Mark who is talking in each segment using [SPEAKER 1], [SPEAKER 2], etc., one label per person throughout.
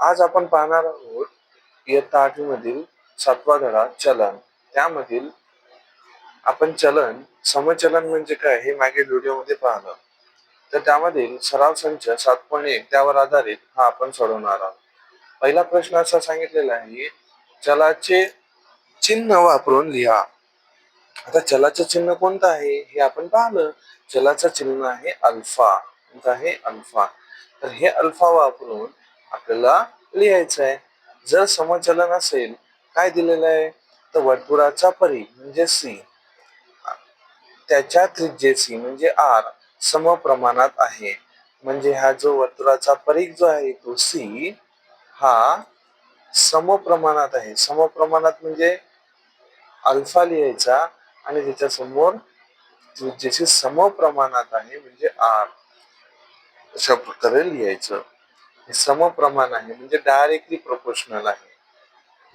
[SPEAKER 1] आज आपण पाहणार आहोत इयत्ता आठवी मधील सातवा धडा चलन. त्यामधील आपण चलन समचलन म्हणजे काय हे मागील व्हिडिओमध्ये पाहलं तर त्यामधील सराव संच सात पॉईंट एक त्यावर आधारित हा आपण सोडवणार आहोत. पहिला प्रश्न असा सांगितलेला आहे चलाचे चिन्ह वापरून लिहा. आता चलाचं चिन्ह कोणतं आहे? हे आपण पाहिलं. चलाचं चिन्ह आहे अल्फा. कोणतं आहे? अल्फा. तर हे अल्फा वापरून आपल्याला लिहायचं आहे. जर समचलन असेल काय दिलेलं आहे? तर वर्तुळाचा परी म्हणजे सी. त्याच्या त्रिज्येसी म्हणजे आर समप्रमाणात आहे. म्हणजे हा जो वर्तुळाचा परीघ जो आहे तो सी हा समप्रमाणात आहे. समप्रमाणात म्हणजे अल्फा लिहायचा आणि त्याच्यासमोर त्रिज्येशी समप्रमाणात आहे म्हणजे आर. अशा प्रकारे लिहायचं. हे समप्रमाण आहे म्हणजे डायरेक्टली प्रोपोर्शनल आहे.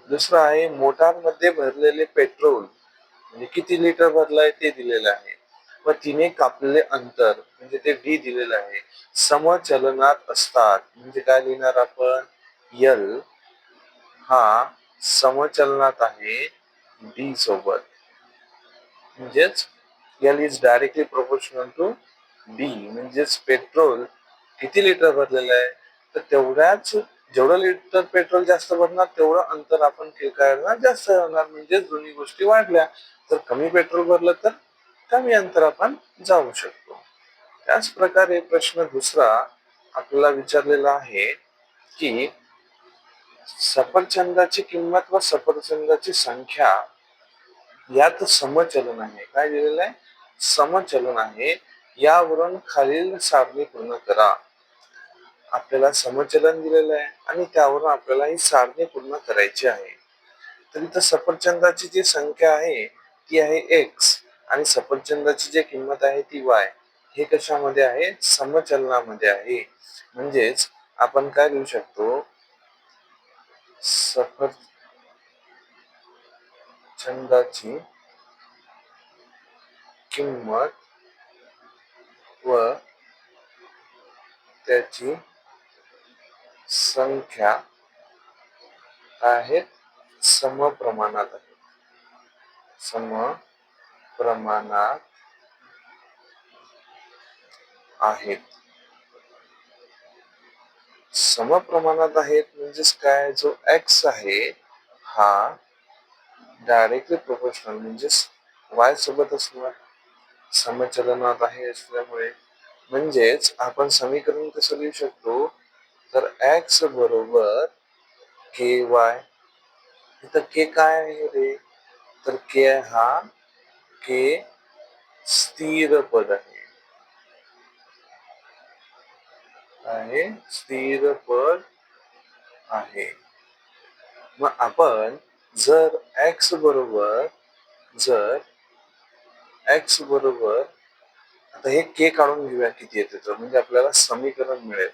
[SPEAKER 1] दुसरं आहे मोटारमध्ये भरलेले पेट्रोल म्हणजे किती लिटर भरलाय ते दिलेलं आहे. व तिने कापलेले अंतर म्हणजे ते डी दिलेलं आहे. समचलनात असतात म्हणजे काय लिहिणार आपण? यल हा समचलनात आहे डी सोबत. म्हणजेच L is directly proportional to D म्हणजेच पेट्रोल किती लिटर भरलेलं आहे? तर तेवढ्याच जेवढं लिटर पेट्रोल जास्त भरणार तेवढं अंतर आपण काय जास्त राहणार म्हणजे दोन्ही गोष्टी वाढल्या तर कमी पेट्रोल भरलं तर कमी अंतर आपण जाऊ शकतो. त्याच प्रकारे प्रश्न दुसरा आपल्याला विचारलेला आहे की सफरचंदाची किंमत व सफरचंदाची संख्या यात समचलन आहे. काय दिलेलं आहे? समचलन आहे. यावरून खालील सारणी पूर्ण करा. आपल्याला समचलन दिलेलं आहे आणि त्यावरून आपल्याला ही सारणी पूर्ण करायची आहे. तर इथं सफरचंदाची जी संख्या आहे ती आहे एक्स आणि सफरचंदाची जी किंमत आहे ती वाय हे कशामध्ये आहे? समचलनामध्ये आहे. म्हणजेच आपण काय लिहू शकतो? सफरचंदाची किंमत व त्याची संख्या आहेत समप्रमाणात आहे समप्रमाणात आहेत. समप्रमाणात आहेत म्हणजेच काय? जो एक्स आहे हा डायरेक्टली प्रोपोर्शनल म्हणजेच वाय सोबत असणार. समचलनात आहे असल्यामुळे. म्हणजेच आपण समीकरण कसं लिहू शकतो? तर एक्स बरोबर के वाय इथं के काय आहे रे? तर के हा के स्थिर पद आहे. स्थिर पद आहे. मग आपण जर एक्स बरोबर जर एक्स बरोबर आता हे के काढून घेऊया किती येते तर म्हणजे आपल्याला समीकरण मिळेल.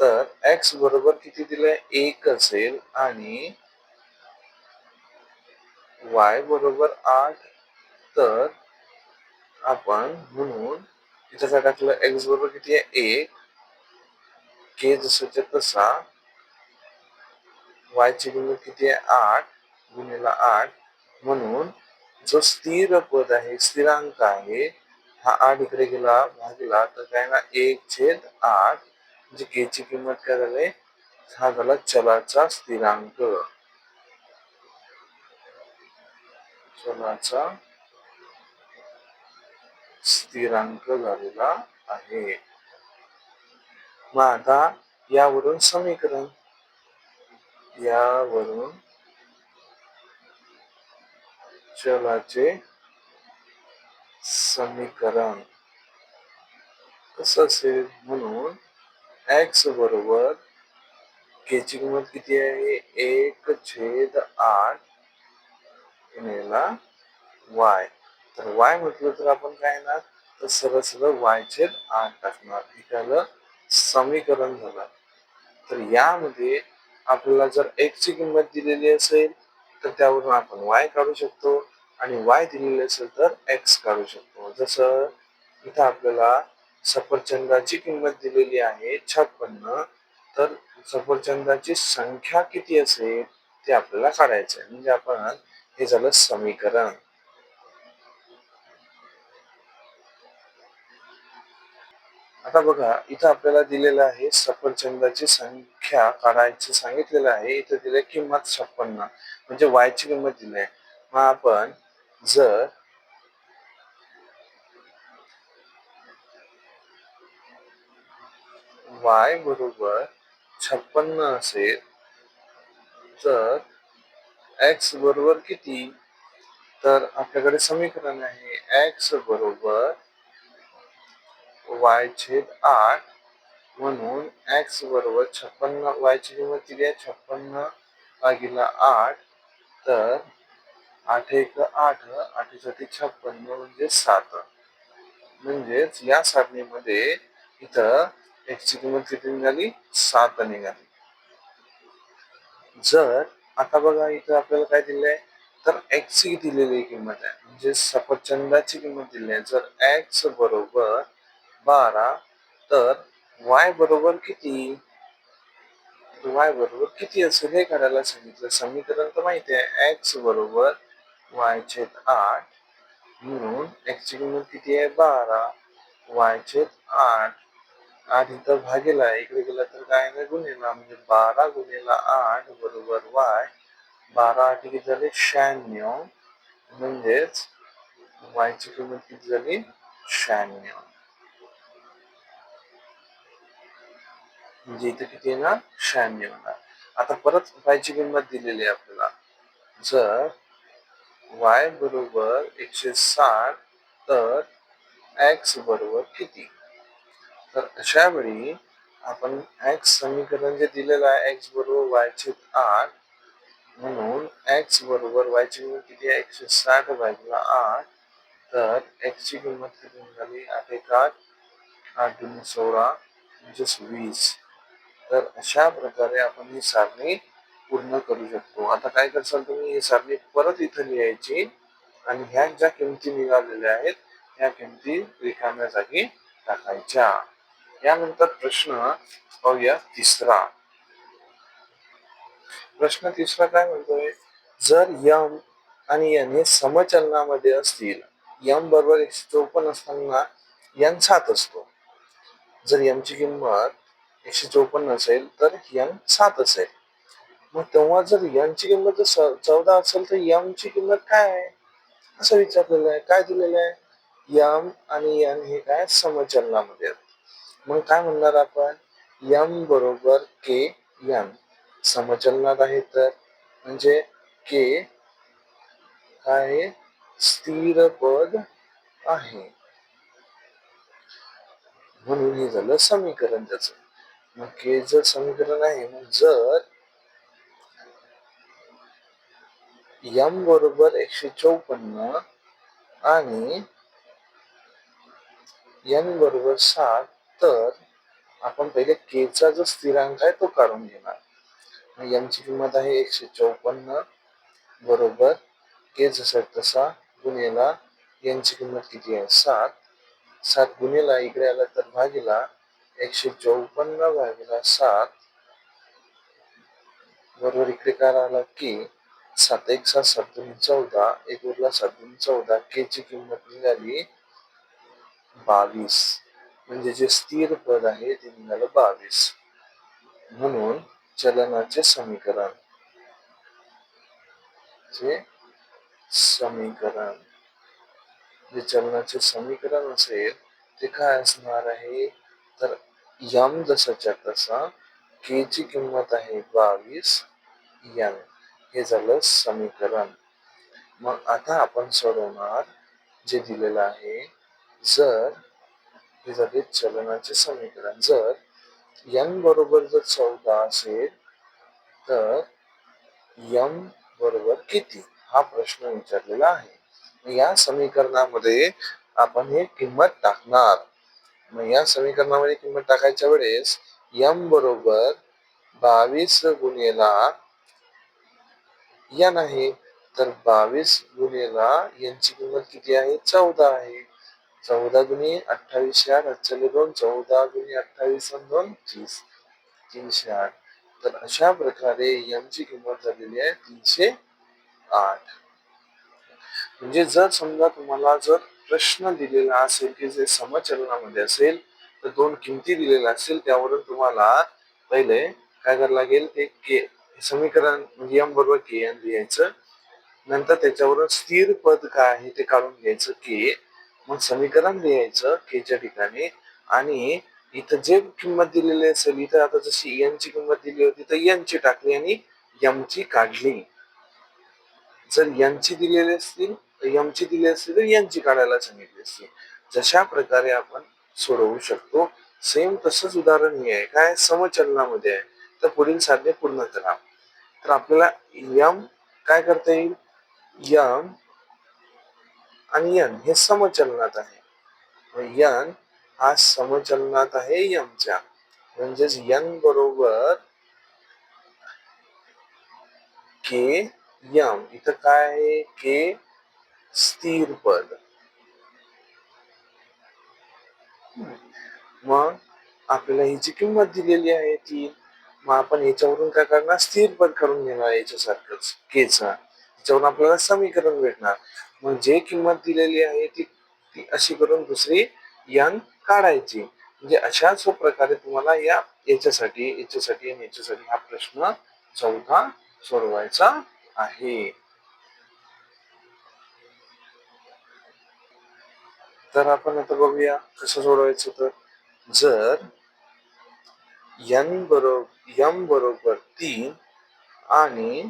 [SPEAKER 1] तर एक्स बरोबर किती दिलंय? एक असेल आणि वाय बरोबर आठ. तर आपण म्हणून इथं काय टाकलं? एक्स बरोबर किती आहे? एक. के जसंच्या तसा. वाय ची किंमत किती आहे? आठ. गुणिला आठ. म्हणून जो स्थिर पद आहे स्थिरांक आहे हा आठ इकडे गेला भागला तर काय ना एक छेद आठ. म्हणजे के ची किंमत काय झाली? हा झाला चलाचा स्थिरांक. चलाचा स्थिरांक झालेला आहे. मग आता यावरून समीकरण. यावरून चलाचे समीकरण. कसं असेल? म्हणून एक्स बरोबर के ची किंमत किती आहे? एक छेद आठ गुणिला वाय तर वाय म्हटलं तर आपण काय येणार? तर सरळ सरळ वाय छेद आठ टाकणार. हे झालं समीकरण झालं तर यामध्ये आपल्याला जर एक्स ची किंमत दिलेली असेल तर त्यावरून आपण वाय काढू शकतो. आणि वाय दिलेली असेल तर एक्स काढू शकतो. जसं इथं आपल्याला सफरचंदाची किंमत दिलेली आहे छप्पन्न. तर सफरचंदाची संख्या किती असेल? ते आपल्याला काढायचं आहे म्हणजे आपण हे झालं समीकरण. आता बघा इथं आपल्याला दिलेलं आहे सफरचंदाची संख्या काढायची सांगितलेलं आहे. इथं दिले किंमत छप्पन्न. म्हणजे वायची किंमत दिली आहे मग आपण जर वाय बरोबर छप्पन्न असेल तर एक्स बरोबर किती? तर आपल्याकडे समीकरण आहे एक्स बरोबर वाय छेद आठ म्हणून एक्स बरोबर छप्पन्न वायची किंमत किती आहे? छप्पन्न भागीला आठ तर आठ एक आठ आठीसाठी छप्पन्न म्हणजे सात. म्हणजेच या सारणीमध्ये इथं एक्सची किंमत किती निघाली सात निघाली जर आता बघा इथं आपल्याला काय दिलंय? तर एक्स ची दिलेली किंमत आहे. म्हणजे सफरचंदाची किंमत दिली आहे. जर एक्स बरोबर बारा तर वाय बरोबर किती? वाय बरोबर किती असेल हे करायला सांगितलं. समीकरण तर माहिती आहे. एक्स बरोबर वाय छेद आठ म्हणून एक्सची ची किंमत किती आहे? बारा. वाय छेद आठ. आठ इथं भागेला इकडे गेला तर काय नाही गुन्हेला म्हणजे बारा गुन्हेला आठ बरोबर वाय बारा आठ किती झाले? शहाण्णव. म्हणजेच वायची किंमत किती झाली? शहाण्णव. म्हणजे इथे किती येणार? शहाण्णव येणार. आता परत वायची किंमत दिलेली आहे आपल्याला. जर वाय बरोबर एकशे साठ तर एक्स बरोबर किती? तर अशा वेळी आपण एक्स समीकरण जे दिलेलं आहे एक्स बरोबर वायचे आठ म्हणून एक्स बरोबर वायची किंमत किती आहे? एकशे साठ भागीला आठ. तर एक्सची ची किंमत किती निघाली? आठ एक आठ. आठ दोन सोळा म्हणजेच वीस. तर अशा प्रकारे आपण ही सारणी पूर्ण करू शकतो. आता काय करसाल तुम्ही? ही सारणी परत इथं लिहायची आणि ह्या ज्या किमती निघालेल्या आहेत ह्या किमती रिकाम्या जागी टाकायच्या. यानंतर प्रश्न पाहूया तिसरा. प्रश्न तिसरा काय म्हणतोय? जर यम आणि यन हे समचलनामध्ये असतील यम बरोबर एकशे चौपन्न असताना यन सात असतो. जर यम ची किंमत एकशे चौपन्न असेल तर यन सात असेल. मग तेव्हा जर यांची किंमत जर चौदा असेल तर यम ची किंमत काय आहे? असं विचारलेलं आहे. काय दिलेलं आहे? यम आणि यन हे काय? समचलनामध्ये आहेत मग काय म्हणणार आपण? यम बरोबर के यम समचलनात आहे तर? म्हणजे के काय स्थिर पद आहे. म्हणून हे झालं समीकरण त्याच. मग के जर समीकरण आहे मग जर यम बरोबर एकशे चौपन्न आणि यन बरोबर सात तर आपण पहिले के चा जो स्थिरांक आहे तो काढून घेणार. यांची किंमत आहे एकशे चौपन्न बरोबर के जसा तसा गुन्हेला यांची किंमत किती आहे? सात. सात गुन्हेला इकडे आला तर भागीला एकशे चौपन्न भागीला सात. बरोबर इकडे काय आला की सात एक सात सात दोन चौदा. एक उरला सात दोन चौदा. के ची किंमत निघाली बावीस. म्हणजे जे स्थिर पद आहे ते निघालं बावीस. म्हणून चलनाचे समीकरण. चे समीकरण. जे चलनाचे समीकरण असेल ते काय असणार आहे? तर यम जसाच्या तसा के ची किंमत आहे बावीस यन हे झालं समीकरण. मग आता आपण सोडवणार जे दिलेलं आहे. जर हे झाले चलनाचे समीकरण. जर एन बरोबर जर चौदा असेल तर यम बरोबर किती? हा प्रश्न विचारलेला आहे. या समीकरणामध्ये आपण हे किंमत टाकणार. मग या समीकरणामध्ये किंमत टाकायच्या वेळेस यम बरोबर बावीस गुन्हेला यन आहे. तर बावीस गुन्हेला यांची किंमत किती आहे? चौदा आहे. चौदा गुणी अठ्ठावीसशे आठ चले दोन चौदा गुणी अठ्ठावीस आणि दोन तीस तीनशे आठ. तर अशा प्रकारे यांची ची किंमत झालेली आहे तीनशे आठ. म्हणजे जर समजा तुम्हाला जर प्रश्न दिलेला असेल की जे समचलनामध्ये असेल तर दोन किमती दिलेल्या असेल त्यावरून तुम्हाला पहिले काय करायला लागेल ते के समीकरण म्हणजे एम बरोबर के एन लिहायचं. नंतर त्याच्यावरून स्थिर पद काय आहे ते काढून घ्यायचं के मग समीकरण लिहायचं केच्या ठिकाणी. आणि इथं जे किंमत दिलेली असेल इथं आता जशी एन ची किंमत दिली होती तर एन ची टाकली आणि एम ची काढली. जर यांची दिलेली असतील तर यमची दिली असतील तर यांची काढायला सांगितली असतील. जशा प्रकारे आपण सोडवू शकतो. सेम तसंच उदाहरण हे आहे. काय? समचलनामध्ये आहे. तर पुढील साधने पूर्ण करा. तर आपल्याला यम काय करता येईल? यम आणि यन हे समचलनात आहे. यन हा समचलनात आहे यमच्या. म्हणजेच यन बरोबर के यम. इथं काय आहे? के स्थिर पद. मग आपल्याला ह्याची जी किंमत दिलेली आहे ती मग आपण याच्यावरून काय करणार? स्थिर पद करून घेणार याच्यासारखंच. केचा याच्यावरून आपल्याला समीकरण भेटणार. मग जे किंमत दिलेली आहे ती ती अशी करून दुसरी यंग काढायची. म्हणजे अशाच प्रकारे तुम्हाला या याच्यासाठी याच्यासाठी आणि याच्यासाठी हा प्रश्न चौथा सोडवायचा आहे. तर आपण आता बघूया कसं सोडवायचं तर जर यन बरोबर यम बरोबर तीन आणि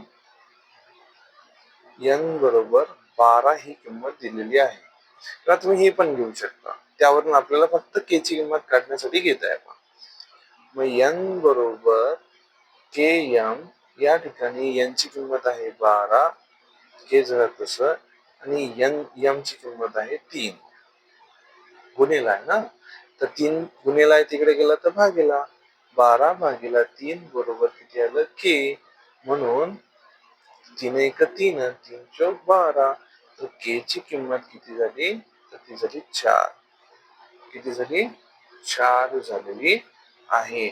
[SPEAKER 1] यन बरोबर बारा ही किंमत दिलेली आहे. किंवा तुम्ही हे पण घेऊ शकता. त्यावरून आपल्याला फक्त के ची किंमत काढण्यासाठी घेताय आहे आपण मग n बरोबर के एम या ठिकाणी n ची किंमत आहे बारा के जर तसं आणि n m ची किंमत आहे तीन. गुन्हेला आहे ना? तर तीन गुन्हेला आहे तिकडे गेला तर भागेला. बारा भागेला तीन बरोबर किती आलं? के म्हणून तीन एक तीन तीन चौक बारा. तर के ची किंमत किती झाली? तर ती झाली चार. किती झाली? चार झालेली आहे.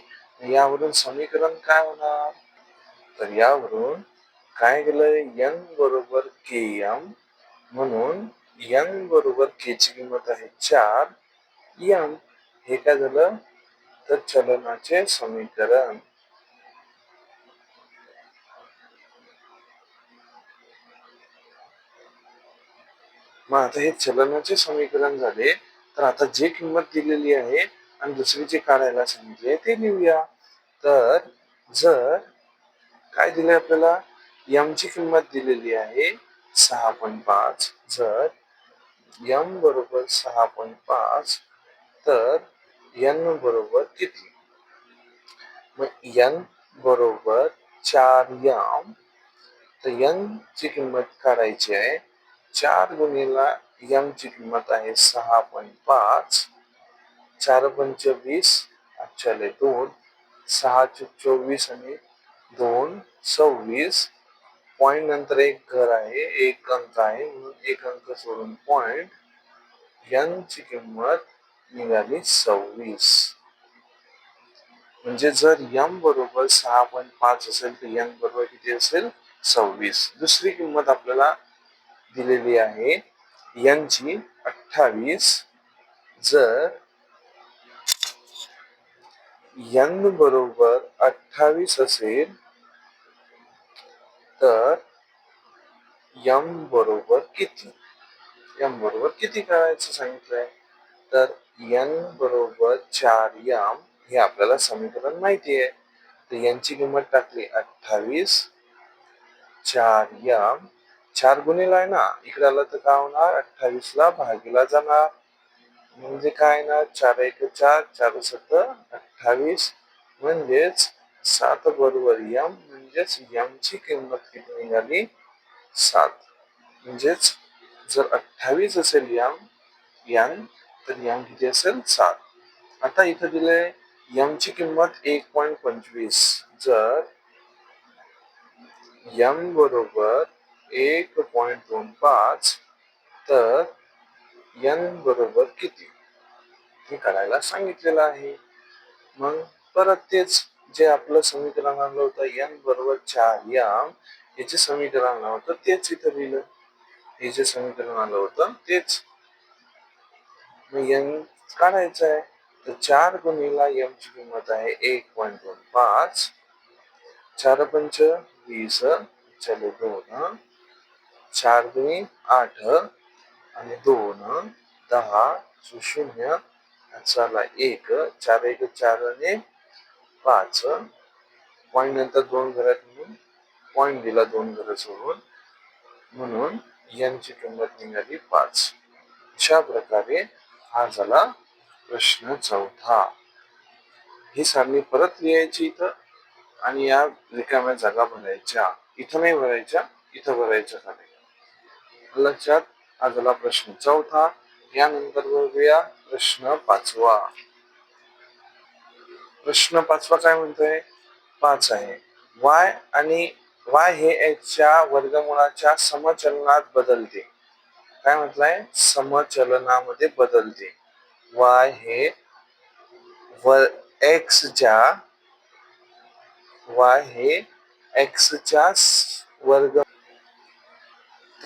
[SPEAKER 1] यावरून समीकरण काय होणार? तर यावरून काय केलं यंग बरोबर के एम म्हणून यंग बरोबर के ची किंमत आहे चार. यम हे काय झालं? तर चलनाचे समीकरण. मग आता हे चलनाचे समीकरण झाले. तर आता जे किंमत दिलेली आहे आणि दुसरी जे काढायला सांगितले ते लिहूया. तर जर काय दिले आपल्याला? यम ची किंमत दिलेली आहे सहा पॉईंट पाच. जर यम बरोबर सहा पॉईंट पाच तर यन बरोबर किती? मग यन बरोबर चार यम तर यन ची किंमत काढायची आहे चार गुणीला यम ची किंमत आहे सहा पॉईंट पाच. चार पंच वीस आजच्याले दोन. सहा चोवीस आणि दोन सव्वीस. पॉइंट नंतर एक घर आहे एक अंक आहे म्हणून एक अंक सोडून पॉइंट यांची ची किंमत निघाली सव्वीस. म्हणजे जर यम बरोबर सहा पॉईंट पाच असेल तर यम बरोबर किती असेल? सव्वीस. दुसरी किंमत आपल्याला दिलेली आहे. यांची अठ्ठावीस जर यन बरोबर अठ्ठावीस असेल तर यम बरोबर किती? यम बरोबर किती करायचं सांगितलंय? तर यन बरोबर चार यम हे आपल्याला समीकरण माहिती आहे. तर यांची किंमत टाकली अठ्ठावीस. चार यम चार गुणिला आहे ना? इकडे आलं तर काय होणार? अठ्ठावीस ला भागीला जाणार. म्हणजे काय ना? चार एक चार चार सत अठ्ठावीस. म्हणजेच सात बरोबर यम म्हणजेच यम ची किंमत किती निघाली? सात. म्हणजेच जर अठ्ठावीस असेल यम यन तर यम किती असेल? सात. आता इथं दिलंय यम ची किंमत एक पॉईंट पंचवीस. जर यम बरोबर एक पॉइंट दोन पाच तर यन बरोबर किती? हे करायला सांगितलेलं आहे. मग परत तेच जे आपलं समीकरण आणलं होतं एन बरोबर चार यम याचे समीकरण आणलं होतं तेच इथं लिहिलं. हे जे समीकरण आलं होतं तेच. मग एन काढायचं आहे. तर चार गुणीला एम ची किंमत आहे एक पॉईंट दोन पाच. चार पंच वीस चले दोन चार दुनी आठ आणि दोन दहा शून्य चला एक चार एक चार आणि पाच. पॉईंट नंतर दोन घरात म्हणून पॉईंट दिला दोन घरं सोडून. म्हणून यांची किंमत निघाली पाच. अशा प्रकारे हा झाला प्रश्न चौथा. ही सारणी परत लिहायची इथं आणि या रिकाम्या जागा भरायच्या. इथं नाही भरायच्या इथं भरायच्या खाली. लक्षात हा झाला प्रश्न चौथा यानंतर बघूया प्रश्न पाचवा. प्रश्न पाचवा काय म्हणतोय? पाच आहे. वाय आणि वाय हे एक्सच्या वर्गमुळाच्या समचलनात बदलते. काय म्हटलंय? समचलनामध्ये बदलते. वाय हे वर एक्सच्या वाय हे एक्सच्या वर्ग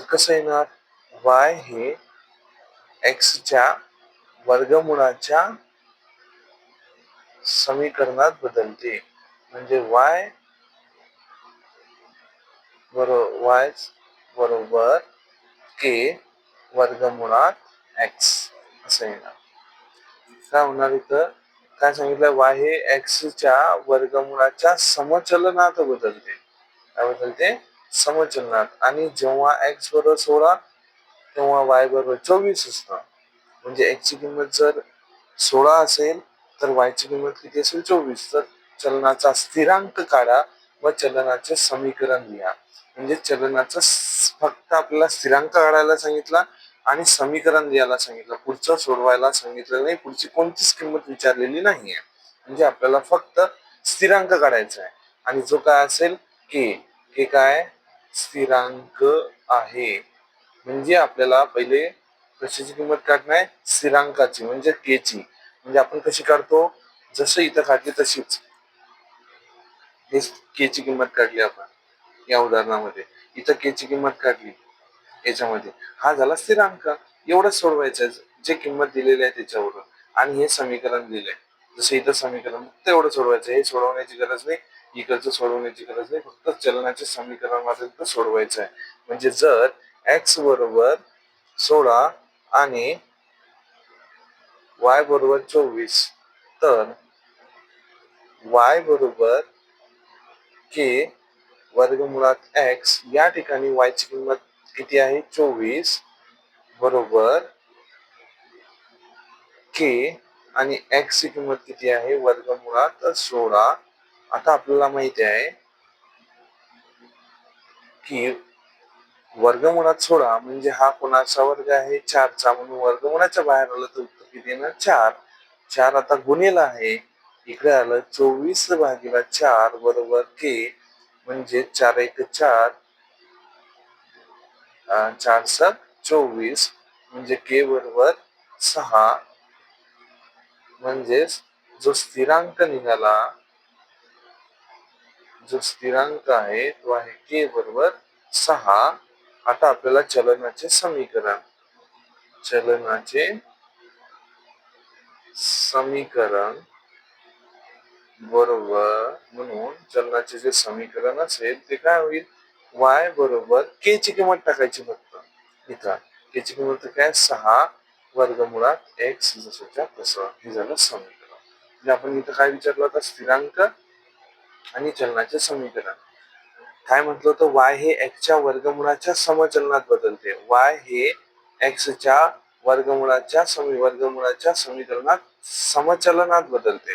[SPEAKER 1] कसं येणार? वाय हे एक्सच्या वर्गमुळाच्या समीकरणात बदलते. म्हणजे वाय बरोबर वाय बरोबर के वर्गमुळात एक्स असं येणार. काय होणार इथं? काय सांगितलं वाय हे एक्सच्या वर्गमुळाच्या समचलनात बदलते. काय बदलते? समचिन्हात आणि जेव्हा एक्स बरोबर सोळा तेव्हा वाय बरोबर चोवीस असणार. म्हणजे एक्स ची किंमत जर सोळा असेल तर वायची किंमत किती असेल? चोवीस. तर चलनाचा स्थिरांक काढा व चलनाचे समीकरण लिहा. म्हणजे चलनाचं फक्त आपल्याला स्थिरांक काढायला सांगितला आणि समीकरण लिहायला सांगितलं. पुढचं सोडवायला सांगितलं नाही. पुढची कोणतीच किंमत विचारलेली नाहीये. म्हणजे आपल्याला फक्त स्थिरांक काढायचा आहे. आणि जो काय असेल के के काय? स्थिरांक आहे. म्हणजे आपल्याला पहिले कशाची किंमत काढणार आहे स्थिरांकाची म्हणजे के ची. म्हणजे आपण कशी काढतो? जसं इथं काढली तशीच. हे के ची किंमत काढली आपण या उदाहरणामध्ये. इथं के ची किंमत काढली याच्यामध्ये. हा झाला स्थिरांक. एवढंच सोडवायचं जे किंमत दिलेली आहे त्याच्यावरून. आणि हे समीकरण दिलंय. जसं इथं समीकरण फक्त एवढं सोडवायचं. हे सोडवण्याची गरज नाही. इकडचं सोडवण्याची गरज नाही. फक्त चलनाचे समीकरण मात्र सोडवायचं आहे. म्हणजे जर एक्स बरोबर सोळा आणि वाय बरोबर चोवीस तर वाय बरोबर के वर्गमुळात एक्स या ठिकाणी वाय ची किंमत किती आहे? चोवीस बरोबर के आणि एक्स ची किंमत किती आहे? वर्गमुळात सोळा आता आपल्याला माहिती आहे की वर्गमुळात सोळा म्हणजे हा कोणाचा वर्ग आहे? चारचा. म्हणून वर्गमुळाच्या बाहेर आलं तर उत्तर किती येणार? चार. चार आता गुन्हेला आहे. इकडे आलं चोवीस भागीला चार बरोबर के म्हणजे चार एक चार. चार सात चोवीस म्हणजे के बरोबर सहा. म्हणजेच जो स्थिरांक निघाला जो स्थिरांक आहे तो आहे के बरोबर सहा. आता आपल्याला चलनाचे समीकरण. चलनाचे समीकरण बरोबर म्हणून चलनाचे जे समीकरण असेल ते काय होईल? वाय बरोबर के ची किंमत टाकायची फक्त. इथं के ची किंमत काय? सहा वर्गमुळात एक्स जसंच्या तसं. हे झालं समीकरण. म्हणजे आपण इथं काय विचारलं होतं? स्थिरांक आणि चलनाचे समीकरण. काय म्हटलं होतं? वाय हे एक्सच्या वर्गमुळाच्या समचलनात बदलते. वाय हे एक्सच्या वर्गमुळाच्या समी वर्गमुळाच्या समीकरणात समचलनात बदलते.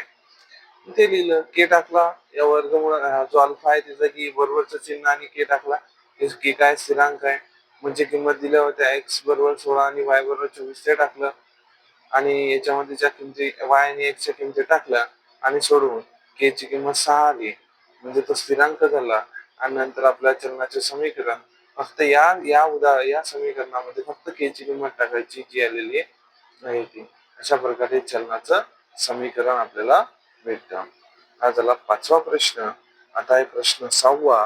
[SPEAKER 1] ते लिहिलं के टाकला या वर्गमुळा जो अल्फा आहे त्याचा की बरोबरचं चिन्ह आणि के टाकला. के काय? स्थिरांक आहे. म्हणजे किंमत दिल्या होत्या एक्स बरोबर सोळा आणि वाय बरोबर चोवीस ते टाकलं. आणि याच्यामध्ये ज्या किमती वाय आणि एक्सच्या किमती टाकल्या आणि सोडवून के ची किंमत सहा आली. म्हणजे तो स्थिरांक झाला आणि नंतर आपल्या चलनाचे समीकरण फक्त या या उदा या समीकरणामध्ये फक्त के ची किंमत टाकायची जी आलेली आहे ती. अशा प्रकारे चलनाचं समीकरण आपल्याला भेटतं. हा झाला पाचवा प्रश्न. आता आहे प्रश्न सहावा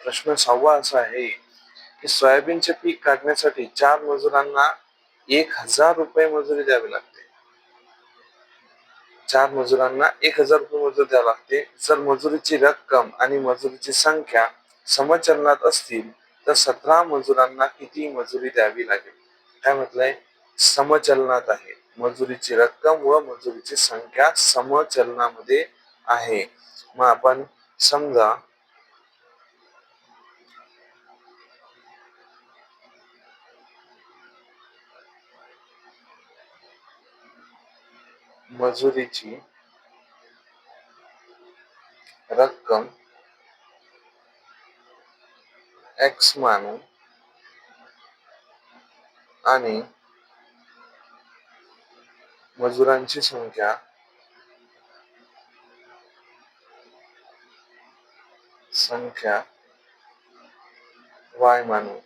[SPEAKER 1] प्रश्न सहावा असा आहे की सोयाबीनचे पीक काढण्यासाठी चार मजुरांना एक हजार रुपये मजुरी द्यावी लागते. चार मजुरांना एक हजार रुपये मजुरी द्यावी लागते जर मजुरीची रक्कम आणि मजुरीची संख्या समचलनात असतील तर सतरा मजुरांना किती मजुरी द्यावी लागेल? काय म्हटलंय? समचलनात आहे. मजुरीची रक्कम व मजुरीची संख्या समचलनामध्ये आहे. मग आपण समजा मजुरीची रक्कम एक्स मानू आणि मजुरांची संख्या संख्या वाय मानू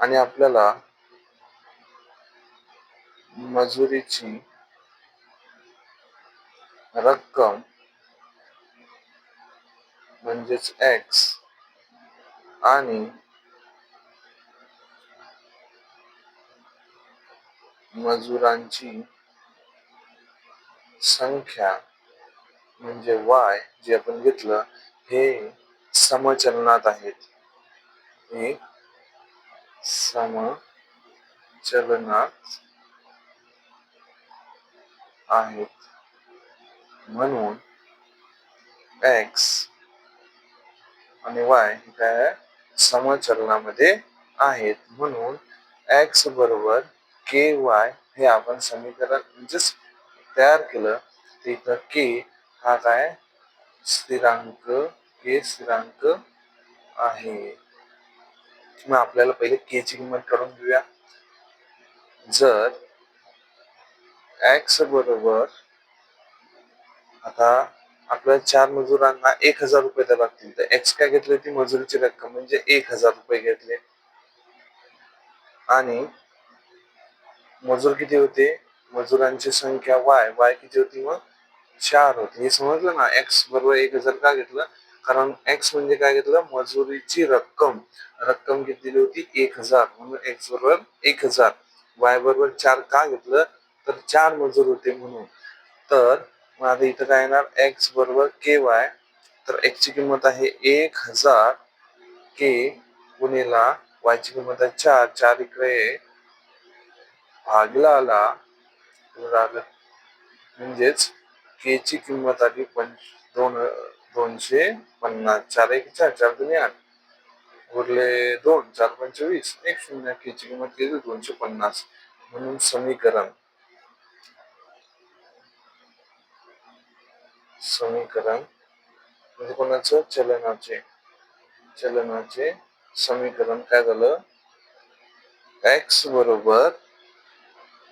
[SPEAKER 1] आणि आपल्याला मजुरीची रक्कम म्हणजेच एक्स आणि मजुरांची संख्या म्हणजे वाय जे आपण घेतलं हे समचलनात आहेत. हे समचलनात आहेत. म्हणून एक्स आणि वाय हे काय समचलनामध्ये आहेत. म्हणून एक्स बरोबर के वाय हे आपण समीकरण म्हणजेच तयार केलं. तर इथं के हा काय? स्थिरांक के स्थिरांक आहे. मग आपल्याला पहिले के ची किंमत काढून घेऊया. जर एक्स बरोबर आता आपल्या चार मजुरांना एक हजार रुपये द्यावे लागतील. तर एक्स काय घेतले? ती मजुरीची रक्कम म्हणजे एक हजार रुपये घेतले. आणि मजूर किती होते? मजुरांची संख्या वाय वाय किती होती मग? चार होती. हे समजलं ना? एक्स बरोबर एक हजार का घेतलं? कारण एक्स म्हणजे काय घेतलं? मजुरीची रक्कम. रक्कम किती होती एक हजार. म्हणून एक्स बरोबर एक हजार. वाय बरोबर चार का घेतलं? तर चार मजूर होते म्हणून. तर मग आता इथं काय येणार? एक्स बरोबर के वाय तर एक्स ची किंमत आहे एक हजार के गुणेला वाय ची किंमत आहे चार. चार इकडे भागला. आला म्हणजेच के ची किंमत आली पंच दोन दोनशे पन्नास. चार एक चार चार दोन्ही आठ. उरले दोन चार पंचवीस. एक शून्य के ची किंमत केली दोनशे पन्नास. म्हणून समीकरण. समीकरण म्हणजे कोणाचं? चलनाचे. चलनाचे समीकरण काय झालं? एक्स बरोबर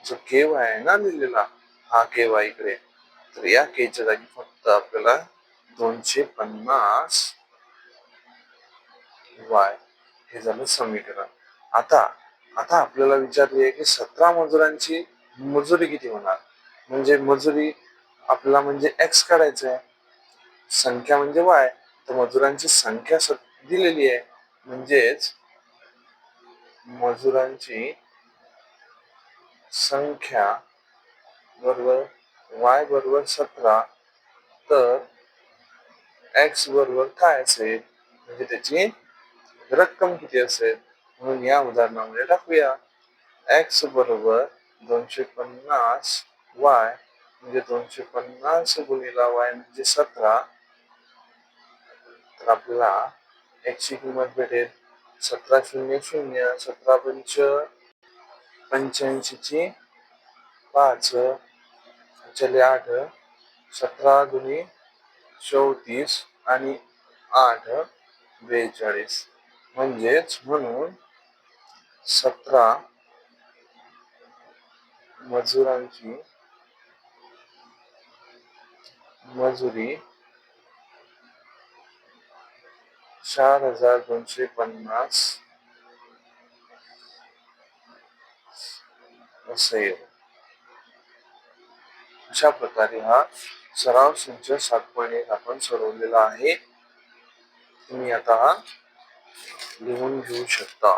[SPEAKER 1] जो के वाय आहे ना लिहिलेला हा के वाय इकडे. तर या केच्या जागी फक्त आपल्याला दोनशे पन्नास वाय हे झालं समीकरण. आता आता आपल्याला विचारली आहे की सतरा मजुरांची मजुरी किती होणार? म्हणजे मजुरी आपल्याला म्हणजे एक्स काढायचं आहे संख्या म्हणजे वाय तर मजुरांची संख्या दिलेली आहे. म्हणजेच मजुरांची संख्या बरोबर वाय बरोबर सतरा. तर एक्स बरोबर काय असेल? म्हणजे त्याची रक्कम किती असेल? म्हणून या उदाहरणामध्ये टाकूया. एक्स बरोबर दोनशे पन्नास वाय म्हणजे दोनशे पन्नास गुणिला वाय म्हणजे सतरा. तर आपल्याला एक्सची किंमत भेटेल. सतरा शून्य शून्य सतरा पंच पंच्याऐंशी ची पाच. चले आठ. सतरा गुणी चौतीस आणि आठ बेचाळीस. म्हणजेच म्हणून सतरा मजुरांची मजुरी चार हजार दोनशे पन्नास. असेल अशा प्रकारे हा सराव संच सात पॉईंट एक आपण सोडवलेला आहे. तुम्ही आता हा लिहून घेऊ शकता.